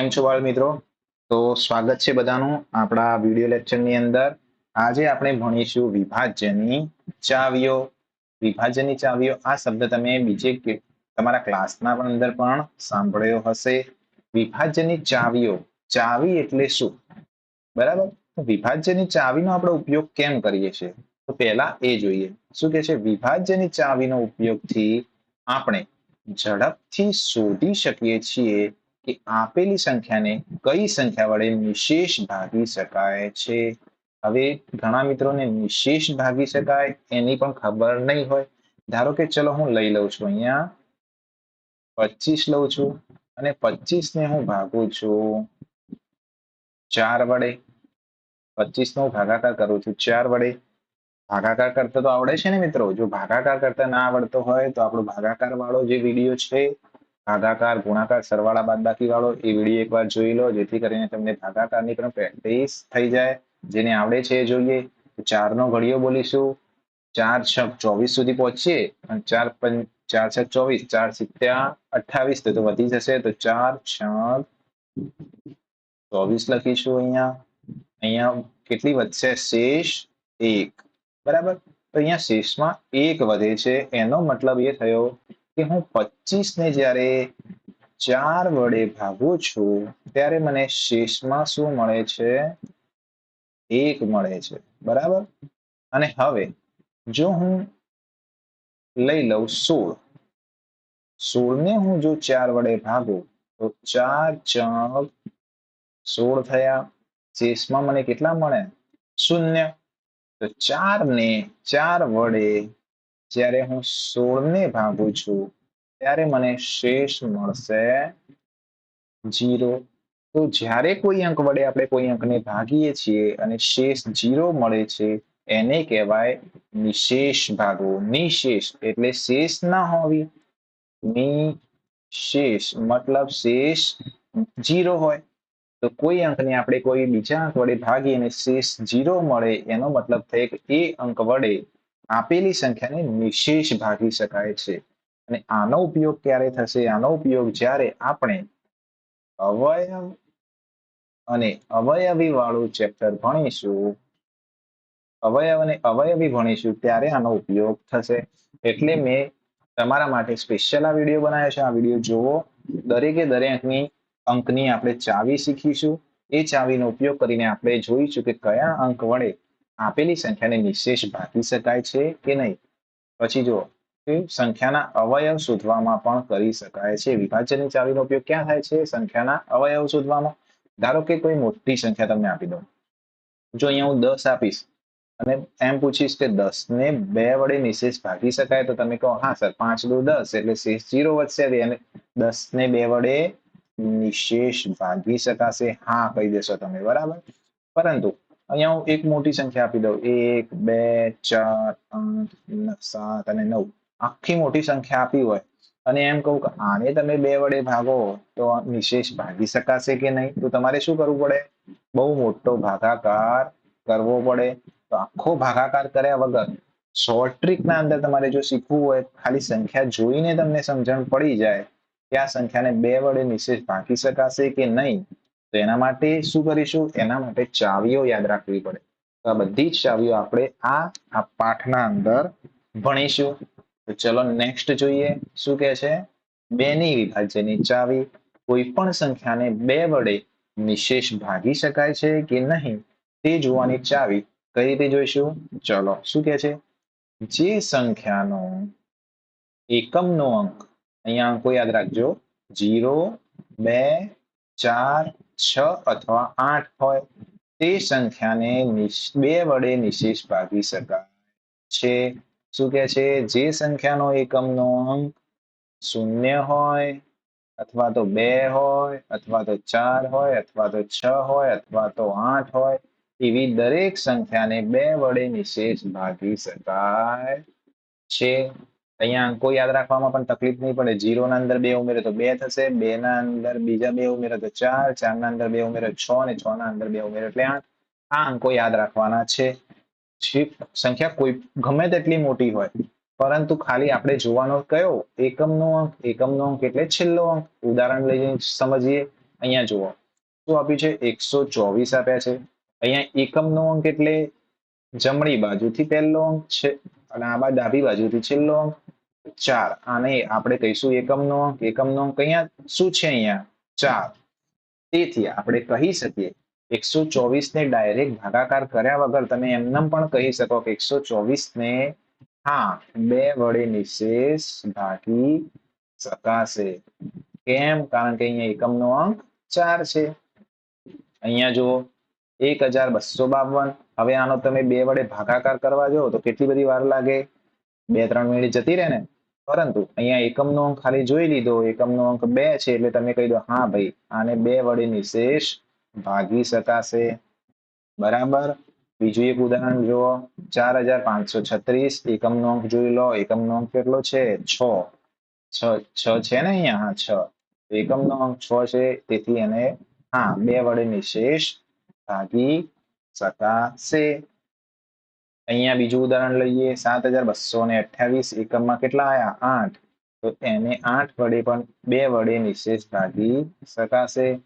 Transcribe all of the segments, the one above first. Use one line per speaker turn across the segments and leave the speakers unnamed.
કેમ છો બાળ મિત્રો? તો સ્વાગત છે બધાનું આપણા વીડિયો લેક્ચરની અંદર. આજે આપણે ભણીશું વિભાજ્યની ચાવીઓ. વિભાજ્યની ચાવીઓ, આ શબ્દ તમે બીજે તમારા ક્લાસના પણ અંદર પણ સાંભળ્યો હશે. વિભાજ્યની ચાવીઓ. ચાવી એટલે શું? બરાબર? વિભાજ્યની ચાવીનો આપણે ઉપયોગ કેમ કરીએ છીએ? તો પહેલા એ જોઈએ. શું કે છે? વિભાજ્યની ચાવીનો ઉપયોગથી આપણે ઝડપથી શોધી શકીએ છીએ કે આપેલી સંખ્યાને કઈ સંખ્યા વડે નિશેષ ભાગી શકાય છે? હવે ઘણા મિત્રોને નિશેષ ભાગી શકાય એની પણ ખબર નહીં હોય. ધારો કે ચલો હું લઈ લઉં છું અહીંયા પચીસ લઉં છું અને પચીસ ને હું ભાગું છું ચાર વડે. પચીસ નો ભાગાકાર કરું છું ચાર વડે. ભાગાકાર કરતા તો આવડે છે ને મિત્રો? જો ભાગાકાર કરતા ના આવડતો હોય તો આપણો ભાગાકાર વાળો જે વીડિયો છે ભાગાકાર, ગુણાકાર, સરવાળા બાદબાકી વાળો એ વીડિયો એકવાર જોઈ લો, જેથી કરીને તમને ભાગાકારની પણ પ્રેક્ટિસ થઈ જાય. જેને આવડે છે એ જોઈએ. ચારનો ઘડિયો બોલીશું. ચાર છક ચોવીસ સુધી પહોંચીએ. અને ચાર પંચ ચાર છક ચોવીસ, ચાર સિત્યા અઠાવીસ તો વધી જશે. તો ચાર છક ચોવીસ લખીશું અહીંયા. અહીંયા કેટલી વધશે? શેષ એક. બરાબર? તો અહીંયા શેષમાં એક વધે છે. એનો મતલબ એ થયો કે હું પચીસ ને જ્યારે ચાર વડે ભાગું છું, ત્યારે મને શેષમાં શું મળે છે? એક મળે છે. બરાબર? અને હવે, જો હું લઈ લઉં સોળ સોળ ને હું જો ચાર વડે ભાગું, તો ચાર ચાર સોળ થયા. શેષમાં મને કેટલા મળે? શૂન્ય. તો ચાર ને ચાર વડે જ્યારે હું સોળ ને ભાગું છું, ત્યારે મને શેષ મળશે જીરો. તો જ્યારે કોઈ અંક વડે આપણે કોઈ અંકને ભાગીએ છીએ અને શેષ જીરો મળે છે, એને કહેવાય નિશેષ ભાગવો નિશેષ એટલે શેષ ના હોવી. નિશેષ મતલબ શેષ જીરો હોય. તો કોઈ અંકને આપણે કોઈ બીજા અંક વડે ભાગીએ અને શેષ જીરો મળે, એનો મતલબ થાય કે એ અંક વડે આપેલી સંખ્યાને નિશેષ ભાગી શકાય છે. અને આનો ઉપયોગ ક્યારે થશે? આનો ઉપયોગ જ્યારે આપણે અવયવ અને અવયવી વાળું ચેપ્ટર ભણીશું, અવયવ અને અવયવી ભણીશું, ત્યારે આનો ઉપયોગ થશે. એટલે મેં તમારા માટે સ્પેશિયલ આ વીડિયો બનાવ્યો છે. આ વીડિયો જોવો દરેકે દરેકની અંકની આપણે ચાવી શીખીશું. એ ચાવીનો ઉપયોગ કરીને આપણે જોઈશું કે કયા અંક વડે આપેલી સંખ્યાને નિશેષ ભાગી શકાય છે કે નહીં? પછી જુઓ સંખ્યાના અવયવ શોધવામાં પણ કરી શકાય છે. વિભાજનની ચાવીનો ઉપયોગ ક્યાં થાય છે? સંખ્યાના અવયવ શોધવામાં. ધારો કે કોઈ મોટી સંખ્યા તમને આપી દઉં. જો અહીંયા હું દસ આપીશ અને એમ પૂછીશ કે દસ ને બે વડે નિશેષ ભાગી શકાય તો તમે કહો, હા, સર, પાંચ દુ દસ એટલે શેષ જીરો વધશે અને દસ ને બે વડે નિશેષ ભાગી શકાશે. હા, કહી દેશો તમે, બરાબર? પરંતુ અહીંયા હું એક મોટી સંખ્યા આપી દઉં. એક, બે, ચાર આઠ સાત અને નવ. આખી મોટી સંખ્યા આપી હોય. અને એમ કહું કે આને તમે બે વડે ભાગો તો નિશેષ ભાગી શકાશે કે નહીં? તો તમારે શું કરવું પડે? બહુ મોટો ભાગાકાર કરવો પડે. તો આખો ભાગાકાર કર્યા વગર શોર્ટ ટ્રીક ના અંદર તમારે જો શીખવું હોય, ખાલી સંખ્યા જોઈને તમને સમજણ પડી જાય કે આ સંખ્યાને બે વડે નિશેષ ભાગી શકાશે કે નહીં? તો એના માટે શું કરીશું? એના માટે ચાવીઓ યાદ રાખવી પડે. તો આ બધી જ ચાવીઓ આપણે આ આ પાઠના અંદર ભણીશું. તો ચલો નેક્સ્ટ જોઈએ. શું કહે છે? બેની વિભાજ્યની ચાવી કોઈ પણ સંખ્યાને બે વડે નિશેષ ભાગી શકાય છે કે નહીં તે જોવાની ચાવી કઈ રીતે જોઈશું? ચલો, શું કહે છે? જે સંખ્યાનો એકમનો અંક અહીંયા અંકો યાદ રાખજો. જીરો, બે ચાર, છ અથવા આઠ હોય, તે સંખ્યાને બે વડે નિશેષ ભાગી શકાય છે. શું કે છે? જે સંખ્યાનો એકમનો અંક શૂન્ય હોય, અથવા તો બે હોય, અથવા તો ચાર હોય, અથવા તો છ હોય, અથવા તો આઠ હોય, એવી દરેક સંખ્યાને બે વડે નિશેષ ભાગી શકાય છે. અહીંયા અંકો યાદ રાખવામાં પણ તકલીફ નહીં પડે. જીરો ના અંદર બે ઉમેરે તો બે થશે બે ના અંદર બીજા બે ઉમેરે તો ચાર ચાર ના અંદર બે ઉમેરે છ અને છ ના અંદર બે ઉમેરે એટલે આઠ. આ અંકો યાદ રાખવાના છે. સંખ્યા કોઈ ગમે તેટલી મોટી હોય, પરંતુ ખાલી આપણે જોવાનો કયો? એકમનો અંક એકમનો અંક એટલે છેલ્લો અંક. ઉદાહરણ લઈને સમજીએ. અહીંયા જુઓ. શું આપ્યું છે? એકસો ચોવીસ આપ્યા છે. અહીંયા એકમનો અંક એટલે જમણી બાજુથી પહેલો અંક છે અને આ બાજુ ડાબી બાજુથી છેલ્લો અંક. ચાર. આને આપણે કહીશું એકમનો. એકમનો અહીંયા શું છે અહીંયા? ચાર. તેથી આપણે કહી શકીએ, એકસો ચોવીસ ને ડાયરેક્ટ ભાગાકાર કર્યા વગર તમે એમનેમ પણ કહી શકો કે એકસો ચોવીસ ને હા બે વડે નિશેષ ભાગી શકાશે. કેમ? કારણ કે અહીંયા એકમનો અંક ચાર છે. અહીંયા જુઓ, એક હજાર બસો બાવન. હવે આનો તમે બે વડે ભાગાકાર કરવા જાઓ તો કેટલી બધી વાર લાગે? બે ત્રણ મિનિટ જતી રહે ને, પરંતુ અહીંયા એકમનો અંક ખાલી જોઈ લીધો, એકમનો અંક બે છે એટલે તમે કહી દો, હા ભાઈ, આને બે વડે નિશેષ ભાગી શકાશે. બરાબર? બીજું એક ઉદાહરણ જુઓ, ચાર હજાર પાંચસો છત્રીસ, એકમનો અંક જોઈ લો, એકમનો અંક કેટલો છે? છ. છ છ છે ને અહીંયા? હા, છ. એકમનો અંક છ છે, તેથી એને, હા, બે વડે નિશેષ ભાગી શકાશે. અહીંયા બીજું ઉદાહરણ લઈએ, સાત હજાર બસો ને અઠ્યાવીસ એકમમાં કેટલા આયા? આઠ. તો એને આઠ વડે પણ બે વડે નિશેષ ભાગી શકાશે.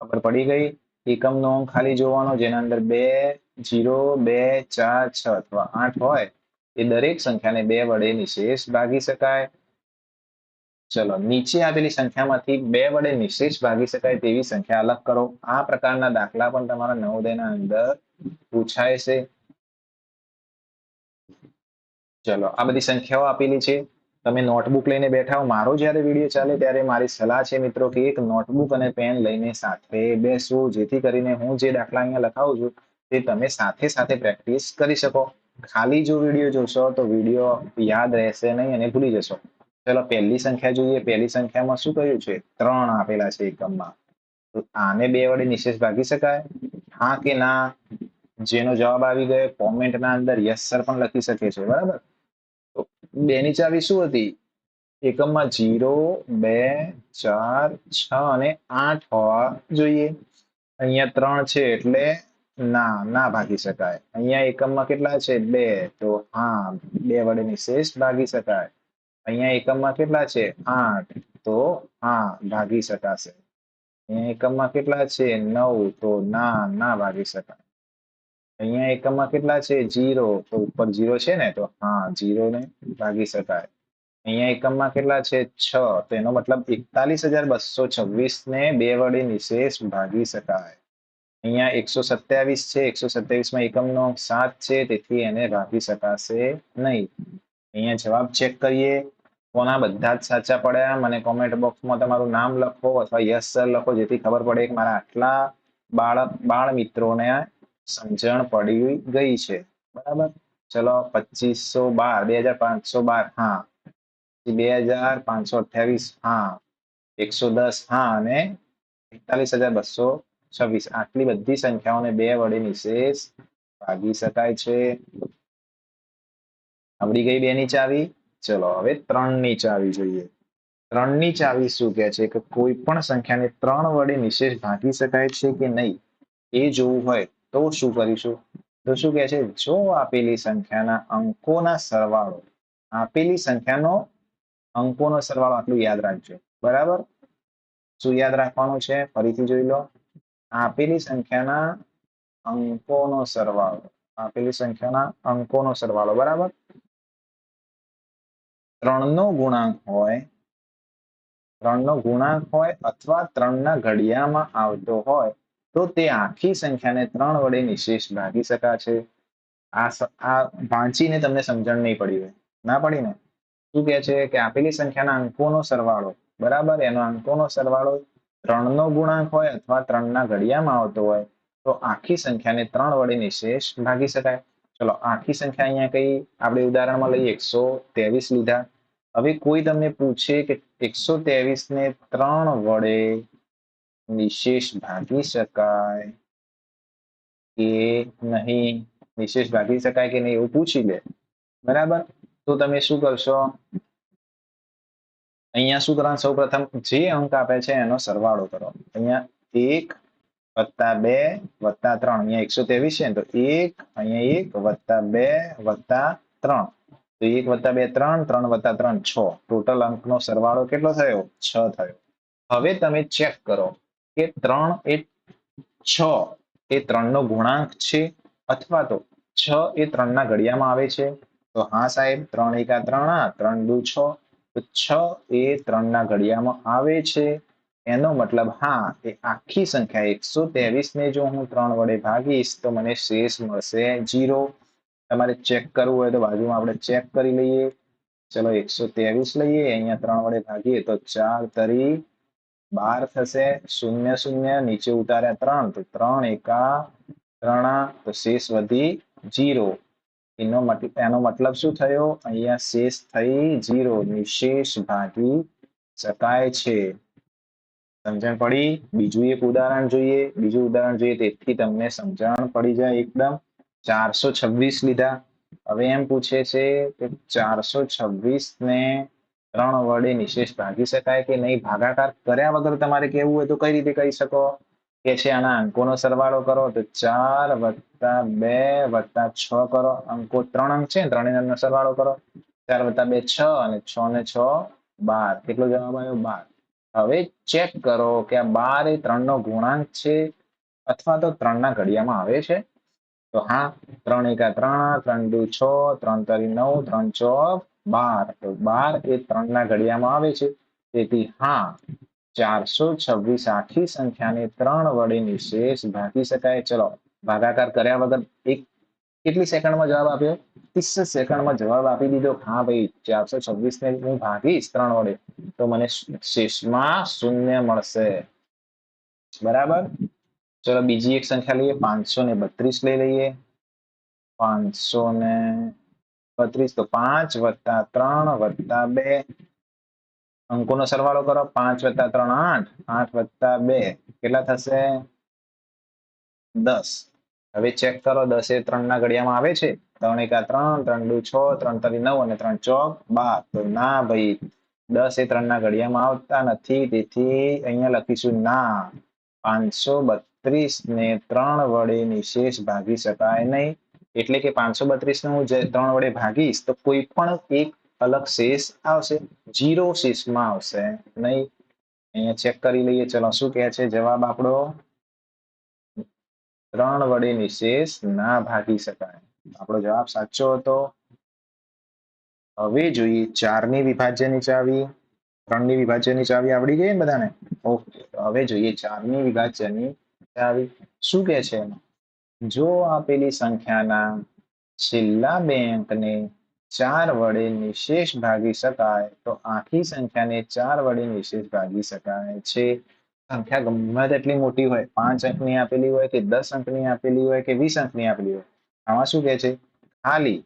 ખબર પડી ગઈ? એકમનો અંક ખાલી જોવાનો, જેના અંદર બે, જીરો, બે, ચાર, છ અથવા આઠ હોય, એ દરેક સંખ્યાને બે વડે નિશેષ ભાગી શકાય. ચલો, નીચે આપેલી સંખ્યામાંથી બે વડે નિશેષ ભાગી શકાય તેવી સંખ્યા અલગ કરો. આ પ્રકારના દાખલા પણ તમારા નવોદયના અંદર પૂછાય છે. ચલો, આ બધી સંખ્યાઓ આપેલી છે. તમે નોટબુક લઈને બેઠા હો. મારો જ્યારે વીડિયો ચાલે ત્યારે મારી સલાહ છે મિત્રો કે એક નોટબુક અને પેન લઈને સાથે બેસો, જેથી કરીને હું જે દાખલા અહીંયા લખાવું છું તે તમે સાથે સાથે પ્રેક્ટિસ કરી શકો. ખાલી જો વીડિયો જોશો તો વીડિયો યાદ રહેશે નહીં અને ભૂલી જશો. ચલો, પહેલી સંખ્યા જોઈએ. પહેલી સંખ્યામાં શું કહ્યું છે? ત્રણ આપેલા છે એકમમાં. તો આને બે વડે નિશેષ ભાગી શકાય? હા કે ના? જેનો જવાબ આવી ગયો. કોમેન્ટના અંદર યસ સર પણ લખી શકે છે. બરાબર? બે ની ચાવી શું હતી? એકમમાં જીરો, બે, ચાર, છ અને આઠ હોવા જોઈએ. અહીંયા ત્રણ છે એટલે ના ના ભાગી શકાય. અહીંયા એકમમાં કેટલા છે? બે. તો હા, બે વડે નિશેષ ભાગી શકાય. અહીંયા એકમમાં કેટલા છે? આઠ. તો હા, ભાગી શકાશે. અહીંયા એકમમાં કેટલા છે? નવ. તો ના ના ભાગી શકાય. અહીંયા એકમમાં કેટલા છે? જીરો તો ઉપર જીરો છે ને, તો હા જીરો ને ભાગી શકાય. અહીંયા એકમમાં કેટલા છે? છ. તો એનો મતલબ એકતાલીસ હજાર બસો છવ્વીસ ને બે વડે નિશેષ ભાગી શકાય. અહીંયા એકસો સત્યાવીસ છે. એકસો સત્યાવીસમાં એકમનો સાત છે, તેથી એને ભાગી શકાશે નહીં. અહીંયા જવાબ ચેક કરીએ. કોના બધા જ સાચા પડ્યા? મને કોમેન્ટ બોક્સમાં તમારું નામ લખો અથવા યસ સર લખો, જેથી ખબર પડે કે મારા આટલા બાળક બાળ મિત્રોને સમજણ પડી ગઈ છે. બરાબર? ચલો, પચીસો બાર, બે હજાર પાંચસો બાર, હા. બે હજાર પાંચસો અઠ્યાવીસ, હા. એકસો દસ, હા, અને એકતાલીસ હજાર બસો છવ્વીસ. આટલી બધી સંખ્યાઓને બે વડે નિશેષ ભાગી શકાય છે. આવડી ગઈ બે ની ચાવી? ચલો, હવે ત્રણની ચાવી જોઈએ. ત્રણની ચાવી શું કહે છે? કે કોઈ પણ સંખ્યાને ત્રણ વડે નિશેષ ભાગી શકાય છે કે નહીં? એ જોવું હોય. તો શું કરીશું? તો શું કે છે? જો આપેલી સંખ્યાના અંકોના સરવાળો, આપેલી સંખ્યાનો અંકોનો સરવાળો આટલું યાદ રાખજો. બરાબર? શું યાદ રાખવાનું છે? ફરીથી જોઈ લો. આપેલી સંખ્યાના અંકોનો સરવાળો, આપેલી સંખ્યાના અંકોનો સરવાળો, બરાબર? ત્રણનો ગુણાંક હોય, ત્રણનો ગુણાંક હોય અથવા ત્રણના ઘડિયામાં આવતો હોય તો તે આખી સંખ્યાને ત્રણ વડે નિશેષ ભાગી શકાશે આ આ વાંચીને તમને સમજણ નહીં પડી હોય. ના પડી ને? શું કહે છે કે આપેલી સંખ્યાના અંકોનો સરવાળો, બરાબર? એનો અંકોનો સરવાળો ત્રણનો ગુણાંક હોય અથવા ત્રણના ઘડિયામાં આવતો હોય, તો આખી સંખ્યાને ત્રણ વડે નિશેષ ભાગી શકાય. ચલો, આખી સંખ્યા અહીંયા કઈ આપણે ઉદાહરણમાં લઈએ. એકસો ત્રેવીસ લીધા. હવે કોઈ તમને પૂછે કે એકસો ત્રેવીસ ને ત્રણ વડે નિશેષ ભાગી શકાય કે નહીં નિશેષ ભાગી શકાય કે નહીં એવું પૂછી લે બરાબર તો તમે શું કરશો? અહીંયા શું કરવાનું સૌ પ્રથમ જે અંક આપે છે એનો સરવાળો કરો. અહીંયા એક વત્તા બે વત્તા ત્રણ, અહીંયા એકસો ત્રેવીસ છે તો એક, અહીંયા એક વત્તા બે વત્તા ત્રણ. તો એક વત્તા બે ત્રણ ત્રણ વત્તા ત્રણ છ. ટોટલ અંકનો સરવાળો કેટલો થયો? છ થયો. હવે તમે ચેક કરો. કે ત્રણ એ છ એ ત્રણનો ગુણાંક છે અથવા તો છ એ ત્રણના ઘડિયામાં આવે છે? તો હા સાહેબ, ત્રણ એકા ત્રણ આ, ત્રણ દુ છ. તો છ એ ત્રણના ઘડિયામાં આવે છે. એનો મતલબ હા, એ આખી સંખ્યા એકસો ને જો હું ત્રણ વડે ભાગીશ તો મને શેષ મળશે જીરો. તમારે ચેક કરવું હોય તો બાજુમાં આપણે ચેક કરી લઈએ. ચલો એકસો લઈએ, અહીંયા ત્રણ વડે ભાગીએ તો ચાર તરી બાર થશે, શૂન્ય શૂન્ય, નીચે ઉતાર્યા ત્રણ, તો ત્રણ એકા ત્રણ તો શેષ વધી જીરો. એનો મતલબ એનો મતલબ શું થયો? અહીંયા શેષ થઈ જીરો નિશેષ ભાગી શકાય છે. સમજણ પડી? બીજું એક ઉદાહરણ જોઈએ. બીજું ઉદાહરણ જોઈએ તેથી તમને સમજણ પડી જાય એકદમ. ચારસો છવ્વીસ લીધા. હવે એમ પૂછે છે કે ચારસો છવ્વીસ ને ત્રણ વડે નિશેષ ભાગી શકાય કે નહીં? ભાગાકાર કર્યા વગર તમારે કેવું હોય તો કઈ રીતે કહી શકો? કે છે આના અંકોનો સરવાળો કરો તો ચાર વત્તા બે વત્તા છ કરો. અંકો ત્રણ અંક છે ત્રણેયનો સરવાળો કરો. ચાર વત્તા બે છ અને છ ને છ બાર. કેટલો જવાબ આવ્યો? બાર. હવે ચેક કરો કે આ બાર એ ત્રણ નો ગુણાંક છે અથવા તો ત્રણના ઘડિયામાં આવે છે? તો હા, ત્રણ એકા ત્રણ ત્રણ દુ છ, ત્રણ તરી નવ, ત્રણ ચોક બાર. તો બાર એ ત્રણના ઘડિયામાં આવે છે. તેથી હા, ચારસો છવ્વીસ આખી સંખ્યાને ત્રણ વડે નિશેષ ભાગી શકાય. ચલો, ભાગાકાર કર્યા વગર એક કેટલી સેકન્ડમાં જવાબ આપ્યો? ત્રીસ સેકન્ડમાં જવાબ આપી દીધો. હા ભાઈ, ચારસો છવ્વીસ ને હું ભાગીશ ત્રણ વડે. તો મને શેષમાં શૂન્ય મળશે. બરાબર? ચલો બીજી એક સંખ્યા લઈએ. પાંચસો ને બત્રીસ લઈ લઈએ. પાંચસો ને બત્રીસ તો પાંચ વત્તા ત્રણ વત્તા બે. અંકોનો સરવાળો કરો, પાંચ વત્તા ત્રણ આઠ આઠ વત્તા બે. કેટલા થશે? દસ. હવે ચેક કરો, દસ એ ત્રણ ના ઘડિયામાં આવે છે? ત્રણ એકા ત્રણ ત્રણ દુ છ, ત્રણ તરી નવ અને ત્રણ ચોક બાર. તો ના ભાઈ, દસ એ ત્રણ ના ઘડિયામાં આવતા નથી. તેથી અહીંયા લખીશું ના. પાંચસો બત્રીસ ને ત્રણ વડે નિશેષ ભાગી શકાય નહીં. એટલે કે પાંચસો બત્રીસ ને હું ત્રણ વડે ભાગીશ, તો કોઈ પણ એક અલગ શેષ આવશે. જીરો શેષમાં આવશે. નહીં? અહીંયા ચેક કરી લઈએ. ચલો, શું કહે છે? જવાબ આપણો, ત્રણ વડે નિશેષ ના ભાગી શકાય. આપણો જવાબ સાચો હતો. હવે જોઈએ, ચારની વિભાજ્યની ચાવી, ત્રણની વિભાજ્યની ચાવી આવડી ગઈ ને બધાને? ઓકે હવે જોઈએ ચારની વિભાજ્યની ચાવી. શું કે છે જો આપેલી સંખ્યાના છેલ્લા બે અંકને ચાર વડે નિશેષ ભાગી શકાય, તો આખી સંખ્યાને ચાર વડે નિશેષ ભાગી શકાય છે. સંખ્યા ગમે તેટલી મોટી હોય, પાંચ અંકની આપેલી હોય કે દસ અંકની આપેલી હોય કે વીસ અંકની આપેલી હોય. આમાં શું કહે છે? ખાલી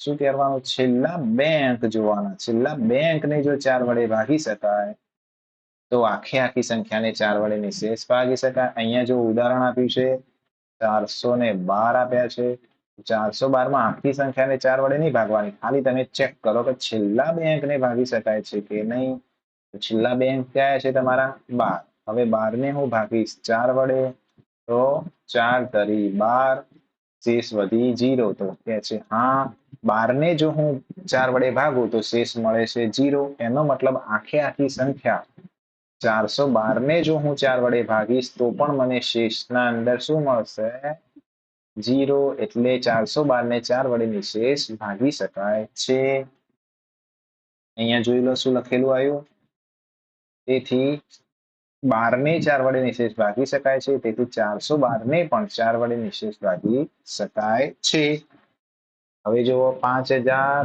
શું કહેવાનું? છેલ્લા બે અંક જોવાના. છેલ્લા બે અંકને જો ચાર વડે ભાગી શકાય, તો આખી આખી સંખ્યાને ચાર વડે નિશેષ ભાગી શકાય. અહીંયા જો ઉદાહરણ આપ્યું છે ચારસો ને બાર આપ્યા છે. ચારસો બારમાં આખી સંખ્યાને ચાર વડે નહીં ભાગવાની. ખાલી તમે ચેક કરો કે છેલ્લા બે અંકને ભાગી શકાય છે કે નહીં? છેલ્લા બે અંક કયા છે તમારા? બાર. હવે બાર ને હું ભાગીશ ચાર વડે. તો ચાર તરી બાર. શેષ વધી જીરો. તો કે છે, હા બાર ને જો હું ચાર વડે ભાગું તો શેષ મળે છે જીરો. એનો મતલબ આખે આખી સંખ્યા ચારસો બાર ને જો હું ચાર વડે ભાગીશ, તો પણ મને શેષના અંદર શું મળશે? જીરો એટલે ચારસો બાર ને ચાર વડે નિશેષ ભાગી શકાય છે. અહીંયા જોઈ લો શું લખેલું આવ્યું. તેથી બાર ને ચાર વડે નિશેષ ભાગી શકાય છે, તેથી ચારસો બાર ને પણ ચાર વડે નિશેષ ભાગી શકાય છે. હવે જુઓ, પાંચ હજાર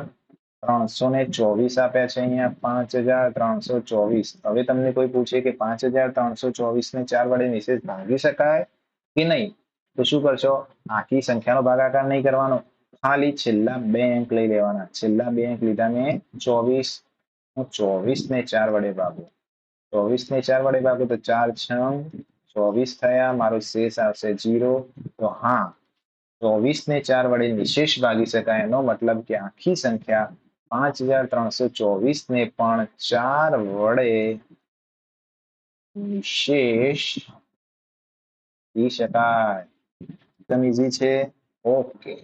ત્રણસો ને ચોવીસ આપ્યા છે અહીંયા, પાંચ હજાર ત્રણસો ચોવીસ. હવે તમને કોઈ પૂછે કે પાંચ હજાર ત્રણસો ચોવીસ ને ચાર વડે નિશેષ ભાગી શકાય કે નહીં? તો શું કરશો? આખી સંખ્યાનો ભાગાકાર નહીં કરવાનો. ખાલી છેલ્લા બે અંક લઈ લેવાના. છેલ્લા બે અંક લીધા મેં ચોવીસ. હું ચોવીસ ને ચાર વડે ભાગું. ચોવીસ ને ચાર વડે ભાગું તો ચાર છ ચોવીસ થયા, મારો શેષ આવશે જીરો તો હા ચોવીસ ને ચાર વડે નિશેષ ભાગી શકાય એનો મતલબ કે આખી સંખ્યા પાંચ હજાર ત્રણસો ચોવીસ ને પણ ચાર વડે નિશેષ ઈ શકાય એકદમ ઈઝી છે. ઓકે